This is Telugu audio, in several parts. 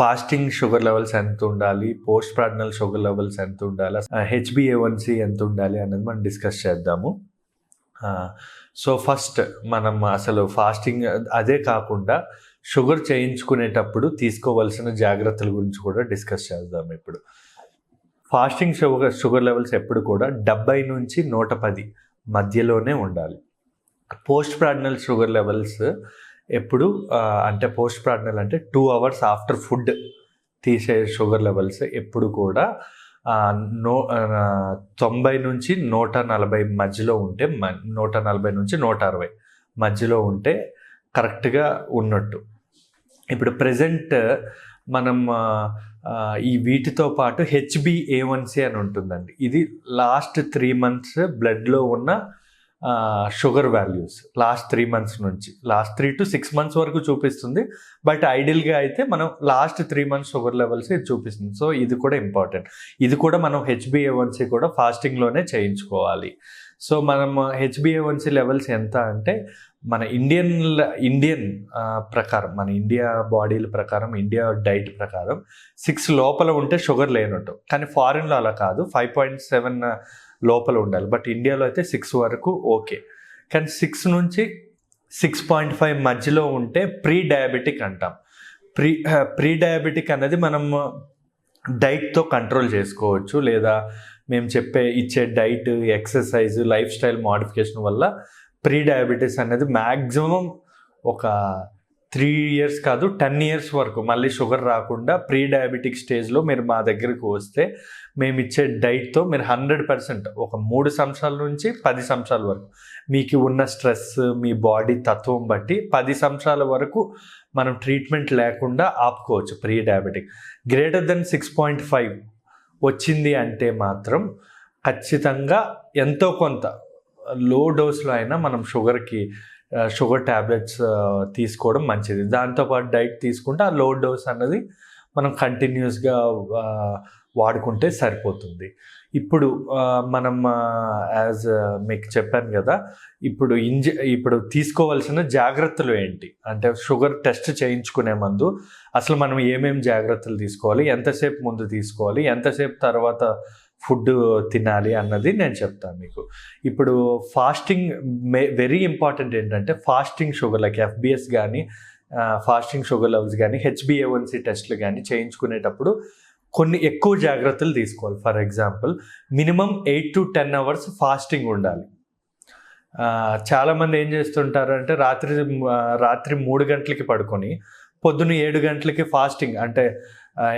ఫాస్టింగ్ షుగర్ లెవెల్స్ ఎంత ఉండాలి? పోస్ట్ ప్రాడినల్ షుగర్ లెవెల్స్ ఎంత ఉండాలి? హెచ్బిఏవన్సి ఎంత ఉండాలి అనేది మనం డిస్కస్ చేద్దాము. సో ఫస్ట్ మనం అసలు ఫాస్టింగ్ అదే కాకుండా షుగర్ చేయించుకునేటప్పుడు తీసుకోవాల్సిన జాగ్రత్తల గురించి కూడా డిస్కస్ చేద్దాం ఇప్పుడు. ఫాస్టింగ్ షుగర్ షుగర్ లెవెల్స్ ఎప్పుడు కూడా డెబ్బై నుంచి నూట పది మధ్యలోనే ఉండాలి. పోస్ట్ ప్రాడనల్ షుగర్ లెవెల్స్ ఎప్పుడు అంటే పోస్ట్ ప్రాడినల్ అంటే టూ అవర్స్ ఆఫ్టర్ ఫుడ్ తీసే షుగర్ లెవెల్స్ ఎప్పుడు కూడా నో తొంభై నుంచి నూట నలభై మధ్యలో ఉంటే మ- నూట నలభై నుంచి నూట అరవై మధ్యలో ఉంటే కరెక్ట్గా ఉన్నట్టు. ఇప్పుడు ప్రజెంట్ మనం ఈ వీటితో పాటు హెచ్బిఏవన్సి అని ఉంటుందండి. ఇది లాస్ట్ త్రీ మంత్స్ బ్లడ్లో ఉన్న sugar values last three months నుంచి. Last three to six months వరకు చూపిస్తుంది. బట్ ఐడియల్గా అయితే మనం last three months sugar levels ఇది చూపిస్తుంది. సో ఇది కూడా ఇంపార్టెంట్. ఇది కూడా మనం హెచ్బిఏవన్సీ కూడా ఫాస్టింగ్లోనే చేయించుకోవాలి. సో మనం హెచ్బిఏవన్సీ లెవెల్స్ ఎంత అంటే మన ఇండియన్ ఇండియన్ ప్రకారం మన ఇండియా బాడీల ప్రకారం ఇండియా డైట్ ప్రకారం సిక్స్ లోపల ఉంటే షుగర్ లేనట్టు. కానీ ఫారిన్లో అలా కాదు. ఫైవ్ పాయింట్ సెవెన్ లోపల ఉండాలి. బట్ ఇండియాలో అయితే సిక్స్ వరకు ఓకే. కానీ సిక్స్ నుంచి సిక్స్ పాయింట్ ఫైవ్ మధ్యలో ఉంటే ప్రీ డయాబెటిక్ అంటాం. ప్రీ ప్రీ డయాబెటిక్ అనేది మనం డైట్తో కంట్రోల్ చేసుకోవచ్చు. లేదా మేము చెప్పే ఇచ్చే diet exercise life style modification వల్ల ప్రీ డయాబెటీస్ అనేది మ్యాక్సిమం ఒక త్రీ ఇయర్స్ కాదు టెన్ ఇయర్స్ వరకు. మళ్ళీ షుగర్ రాకుండా ప్రీ డయాబెటిక్ స్టేజ్లో మీరు మా దగ్గరికి వస్తే మేము ఇచ్చే డైట్తో మీరు హండ్రెడ్ పర్సెంట్ ఒక మూడు సంవత్సరాల నుంచి పది సంవత్సరాల వరకు. మీకు ఉన్న స్ట్రెస్ మీ బాడీ తత్వం బట్టి పది సంవత్సరాల వరకు మనం ట్రీట్మెంట్ లేకుండా ఆపుకోవచ్చు pre diabetic greater than six point five వచ్చింది అంటే మాత్రం ఖచ్చితంగా ఎంతో కొంత లో డోస్లో అయినా మనం షుగర్కి షుగర్ ట్యాబ్లెట్స్ తీసుకోవడం మంచిది. దాంతోపాటు డైట్ తీసుకుంటే ఆ లో డోస్ అన్నది మనం కంటిన్యూస్గా వాడుకుంటే సరిపోతుంది. ఇప్పుడు మనం యాజ్ మీకు చెప్పాను కదా ఇప్పుడు ఇంజ ఇప్పుడు తీసుకోవాల్సిన జాగ్రత్తలు ఏంటి? అంటే షుగర్ టెస్ట్ చేయించుకునే ముందు అసలు మనం ఏమేమి జాగ్రత్తలు తీసుకోవాలి? ఎంతసేపు ముందు తీసుకోవాలి? ఎంతసేపు తర్వాత ఫుడ్ తినాలి అన్నది నేను చెప్తాను మీకు. ఇప్పుడు ఫాస్టింగ్ మే వెరీ ఇంపార్టెంట్ ఏంటంటే ఫాస్టింగ్ షుగర్ లైక్ ఎఫ్బిఎస్ కానీ ఫాస్టింగ్ షుగర్ లెవెల్స్ కానీ హెచ్బిఏవన్సీ టెస్ట్లు కానీ చేయించుకునేటప్పుడు కొన్ని ఎక్కువ జాగ్రత్తలు తీసుకోవాలి. For example minimum eight to ten hours fasting ఉండాలి. చాలామంది ఏం చేస్తుంటారు అంటే రాత్రి రాత్రి మూడు గంటలకి పడుకొని పొద్దున్న ఏడు గంటలకి ఫాస్టింగ్ అంటే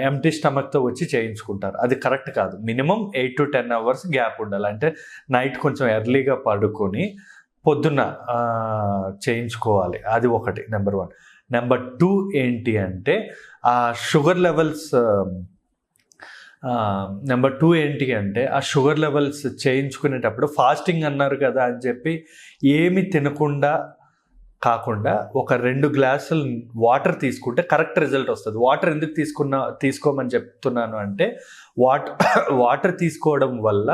ఎంటీ స్టమక్తో వచ్చి చేయించుకుంటారు. అది కరెక్ట్ కాదు. Minimum eight to ten hours gap ఉండాలి. అంటే నైట్ కొంచెం ఎర్లీగా పడుకొని పొద్దున్న చేయించుకోవాలి. అది ఒకటి నెంబర్ వన్. నెంబర్ టూ ఏంటి అంటే ఆ షుగర్ లెవెల్స్ నెంబర్ టూ ఏంటి అంటే ఆ షుగర్ లెవెల్స్ చేయించుకునేటప్పుడు ఫాస్టింగ్ అన్నారు కదా అని చెప్పి ఏమి తినకుండా కాకుండా ఒక రెండు గ్లాసులు వాటర్ తీసుకుంటే కరెక్ట్ రిజల్ట్ వస్తుంది. వాటర్ ఎందుకు తీసుకున్నా తీసుకోమని చెప్తున్నాను అంటే వాట్ వాటర్ తీసుకోవడం వల్ల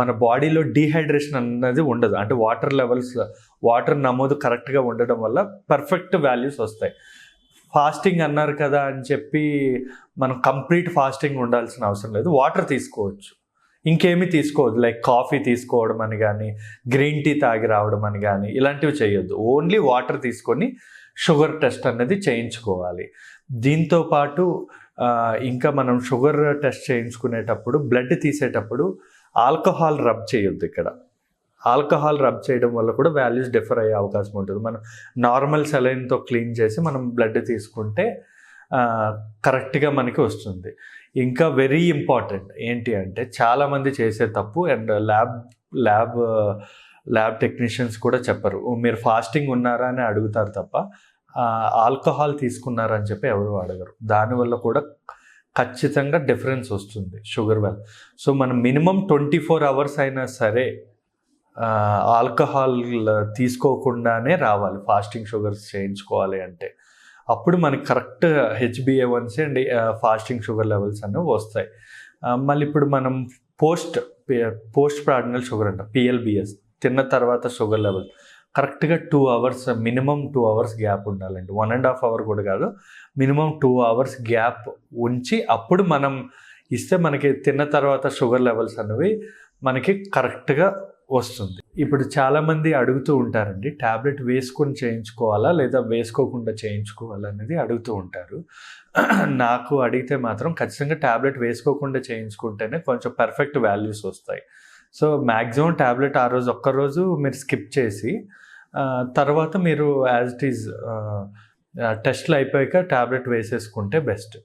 మన బాడీలో డీహైడ్రేషన్ అన్నది ఉండదు. అంటే వాటర్ లెవెల్స్ వాటర్ నమోదు కరెక్ట్గా ఉండడం వల్ల పర్ఫెక్ట్ వాల్యూస్ వస్తాయి. ఫాస్టింగ్ అన్నారు కదా అని చెప్పి మనం కంప్లీట్ ఫాస్టింగ్ ఉండాల్సిన అవసరం లేదు. వాటర్ తీసుకోవచ్చు. ఇంకేమీ తీసుకోవద్దు. లైక్ కాఫీ తీసుకోవడం అని కానీ గ్రీన్ టీ తాగి రావడం అని కానీ ఇలాంటివి చేయొద్దు. ఓన్లీ వాటర్ తీసుకొని షుగర్ టెస్ట్ అనేది చేయించుకోవాలి. దీంతో పాటు ఇంకా మనం షుగర్ టెస్ట్ చేయించుకునేటప్పుడు బ్లడ్ తీసేటప్పుడు ఆల్కహాల్ రబ్ చేయొద్దు ఇక్కడ. ఆల్కహాల్ రబ్ చేయడం వల్ల కూడా వాల్యూస్ డిఫర్ అయ్యే అవకాశం ఉంటుంది. మనం నార్మల్ సెలైన్తో క్లీన్ చేసి మనం బ్లడ్ తీసుకుంటే కరెక్ట్గా మనకి వస్తుంది. ఇంకా వెరీ ఇంపార్టెంట్ ఏంటి అంటే చాలామంది చేసే తప్పు and lab lab lab technicians కూడా చెప్పరు. మీరు ఫాస్టింగ్ ఉన్నారా? అని అడుగుతారు తప్ప ఆల్కహాల్ తీసుకున్నారని చెప్పి ఎవరు అడగరు. దానివల్ల కూడా ఖచ్చితంగా డిఫరెన్స్ వస్తుంది షుగర్ వల్ల సో మనం మినిమం ట్వంటీ ఫోర్ అవర్స్ అయినా సరే ఆల్కహాల్ తీసుకోకుండానే రావాలి. ఫాస్టింగ్ షుగర్స్ చేయించుకోవాలి అంటే. అప్పుడు మనకి కరెక్ట్ హెచ్బిఏవన్సీ అండ్ ఫాస్టింగ్ షుగర్ లెవెల్స్ అనేవి వస్తాయి. మళ్ళీ ఇప్పుడు మనం పోస్ట్ పోస్ట్ ప్రాడినల్ షుగర్ అంట పిఎల్బిఎస్ తిన్న తర్వాత షుగర్ లెవెల్. కరెక్ట్గా two hours minimum two hours gap ఉండాలండి. వన్ అండ్ హాఫ్ అవర్ కూడా కాదు మినిమం టూ అవర్స్ గ్యాప్ ఉంచి అప్పుడు మనం ఇస్తే మనకి తిన్న తర్వాత షుగర్ లెవెల్స్ అనేవి మనకి కరెక్ట్గా వస్తుంది. ఇప్పుడు చాలామంది అడుగుతూ ఉంటారండి ట్యాబ్లెట్ వేసుకొని చేయించుకోవాలా లేదా వేసుకోకుండా చేయించుకోవాలా? అనేది అడుగుతూ ఉంటారు. నాకు అడిగితే మాత్రం ఖచ్చితంగా ట్యాబ్లెట్ వేసుకోకుండా చేయించుకుంటేనే కొంచెం పర్ఫెక్ట్ వాల్యూస్ వస్తాయి. సో మ్యాక్సిమం ట్యాబ్లెట్ ఆ రోజు ఒక్కరోజు మీరు స్కిప్ చేసి తర్వాత మీరు యాజ్ ఇట్ ఈజ్ టెస్ట్లు అయిపోయాక ట్యాబ్లెట్ వేసేసుకుంటే బెస్ట్.